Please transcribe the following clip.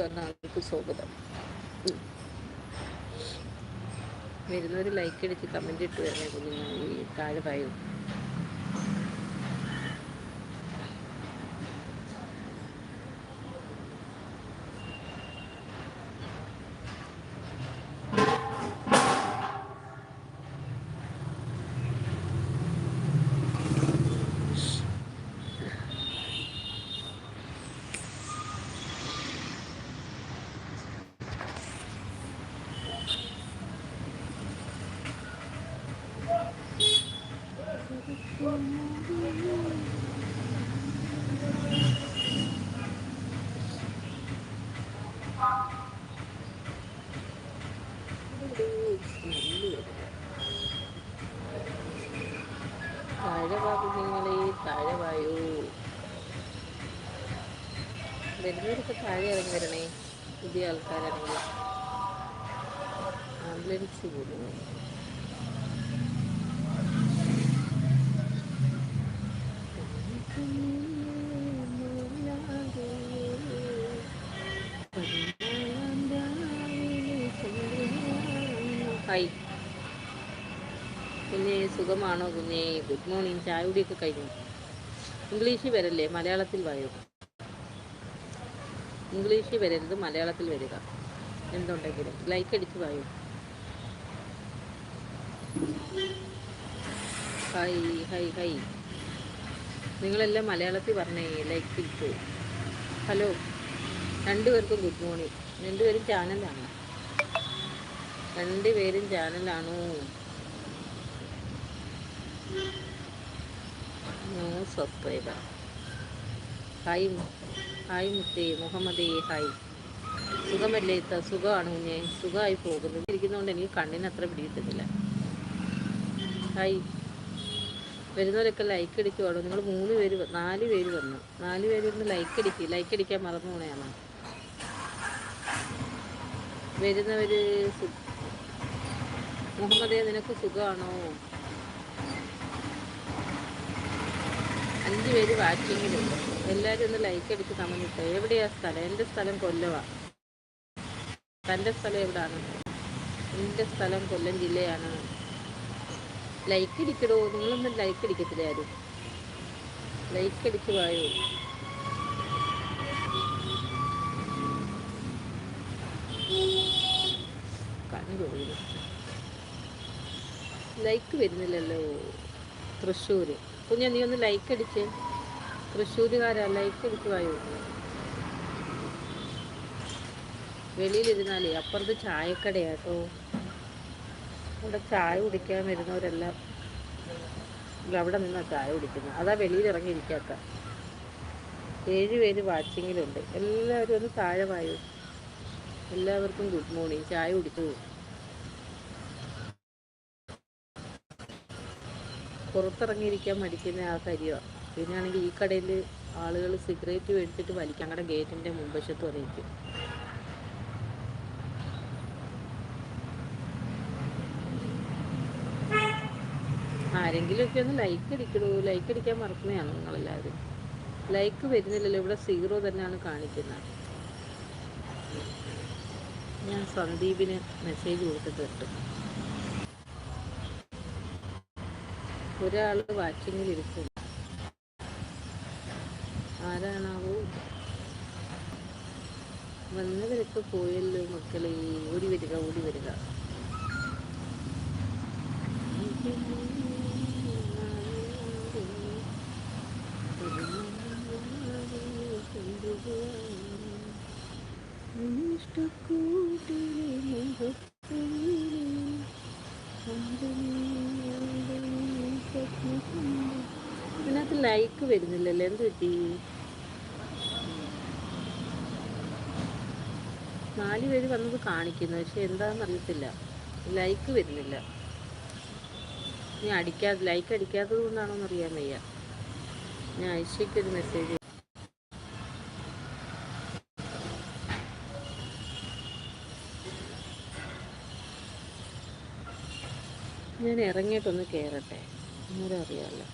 വന്ന ആൾക്ക് സ്വാഗതം വരുന്നവർ ലൈക്ക് അടിച്ച് കമന്റ് ഇട്ട് കുഞ്ഞുങ്ങൾ ഈ താഴെ പറയൂ. താഴെ വാ കുഞ്ഞുങ്ങളെ താഴെ വായൂ വരുന്നവരൊക്കെ താഴെ ഇറങ്ങി വരണേ. പുതിയ ആൾക്കാരാണെങ്കിൽ ആംബുലൻസ് കൂടുന്നു ഹായ് കുഞ്ഞെ സുഖമാണോ കുഞ്ഞെ? ഗുഡ് മോർണിംഗ് ചായ കുടിയൊക്കെ കഴിഞ്ഞു. ഇംഗ്ലീഷിൽ വരല്ലേ? മലയാളത്തിൽ വായോ? ഇംഗ്ലീഷിൽ വരരുത് മലയാളത്തിൽ വരിക. എന്തുണ്ടെങ്കിലും. ലൈക്ക് അടിച്ച് വായോ? ഹായ് ഹായ് ഹായ് നിങ്ങളെല്ലാം മലയാളത്തിൽ പറഞ്ഞേ ലൈക്ക് ഇട്ടു. ഹലോ രണ്ടുപേർക്കും ഗുഡ് മോർണിംഗ് രണ്ടുപേരും ചാനലാണ് രണ്ടുപേരും ചാനലാണോ? സബ്സ്ക്രൈബർ ഹായ് ഹായ് മുത്തേ മുഹമ്മദേ ഹായ്. സുഖമല്ലേ ഇത്ത സുഖമാണ് കുഞ്ഞെ? സുഖമായി പോകുന്നു. ഇരിക്കുന്നതുകൊണ്ട് എനിക്ക് കണ്ണിന് അത്ര പിടികിട്ടുന്നില്ല. ഹായ്. വരുന്നവരൊക്കെ ലൈക്ക് അടിക്കുവാണോ? നിങ്ങൾ മൂന്ന് പേര് നാല് പേര് വന്നു. നാല് പേര് വന്ന് ലൈക്ക് അടിക്കുക ലൈക്ക് അടിക്കാൻ മറന്നു പോണയാണ് വരുന്നവർ മുഹമ്മദേ നിനക്ക് സുഖമാണോ അഞ്ച് പേര് വാച്ചിങ്ങിലുണ്ട്. എല്ലാവരും ഒന്ന് ലൈക്ക് അടിച്ച് കമന്നിട്ട് എവിടെയാ സ്ഥലം? എന്റെ സ്ഥലം കൊല്ലവ. തന്റെ സ്ഥലം എവിടാണ്? എന്റെ സ്ഥലം കൊല്ലം ജില്ലയാണ്. ലൈക്ക് അടിക്കടോ നിങ്ങളൊന്നും ലൈക്ക് അടിക്കത്തില്ല ആരും. ലൈക്ക് അടിച്ച് വായോ? കണ്ടു ലൈക്ക് വരുന്നില്ലല്ലോ. തൃശ്ശൂർ കുഞ്ഞ നീ ഒന്ന് ലൈക്ക് അടിച്ച്. തൃശ്ശൂരുകാരാ ലൈക്ക് അടിച്ച് വായോ? വെളിയിലിരുന്നാലേ അപ്പുറത്ത് ചായക്കടയാട്ടോ. അവിടെ ചായ കുടിക്കാൻ വരുന്നവരെല്ലാം അവിടെ നിന്നാ ചായ കുടിക്കുന്നത്. അതാ വെളിയിൽ ഇറങ്ങിയിരിക്കാത്ത ഏഴ് വാച്ചിങ്ങിലുണ്ട് എല്ലാവരും ഒന്ന് താഴെ വായു? എല്ലാവർക്കും ഗുഡ് മോർണിംഗ് ചായ കുടിച്ചു? പുറത്തിറങ്ങിയിരിക്കാൻ മടിക്കുന്ന ആ കാര്യമാണ് പിന്നെയാണെങ്കിൽ ഈ കടയിൽ ആളുകൾ സിഗരറ്റ് മേടിച്ചിട്ട് വലിക്കും. ഞങ്ങളുടെ ഗേറ്റിന്റെ മുൻവശത്ത് വന്നിരിക്കും ആരെങ്കിലുമൊക്കെ ഒന്ന് ലൈക്ക് അടിക്കണു ലൈക്ക് അടിക്കാൻ മറക്കുന്നതാണ് നിങ്ങളെല്ലാവരും. ലൈക്ക് വരുന്നില്ലല്ലോ. ഇവിടെ സീറോ തന്നെയാണ് കാണിക്കുന്നത്. ഞാൻ സന്ദീപിന് മെസ്സേജ് കൊടുത്തിട്ട് കിട്ടും ഒരാൾ വാച്ചിങ്ങിൽ ഇരിക്കും ആരാണാവോ വന്നവരൊക്കെ പോയല്ലോ മക്കളെ. ഓടി വരിക ഓടി വരിക. ഇതിനകത്ത് ലൈക്ക് വരുന്നില്ലല്ലോ. എന്ത് പറ്റി? നാല് പേര് വന്നത് കാണിക്കുന്നു. പക്ഷെ എന്താണെന്ന് അറിയത്തില്ല. ലൈക്ക് വരുന്നില്ല. ഞാൻ അടിക്കാതെ ലൈക്ക് അടിക്കാത്തത് കൊണ്ടാണോന്ന് അറിയാൻ വയ്യ. ഞാൻ ഐശ്വയ്ക്ക് ഒരു മെസ്സേജ് ഞാൻ ഇറങ്ങിയിട്ടൊന്ന് കയറട്ടെ അന്നേരം അറിയാമല്ലോ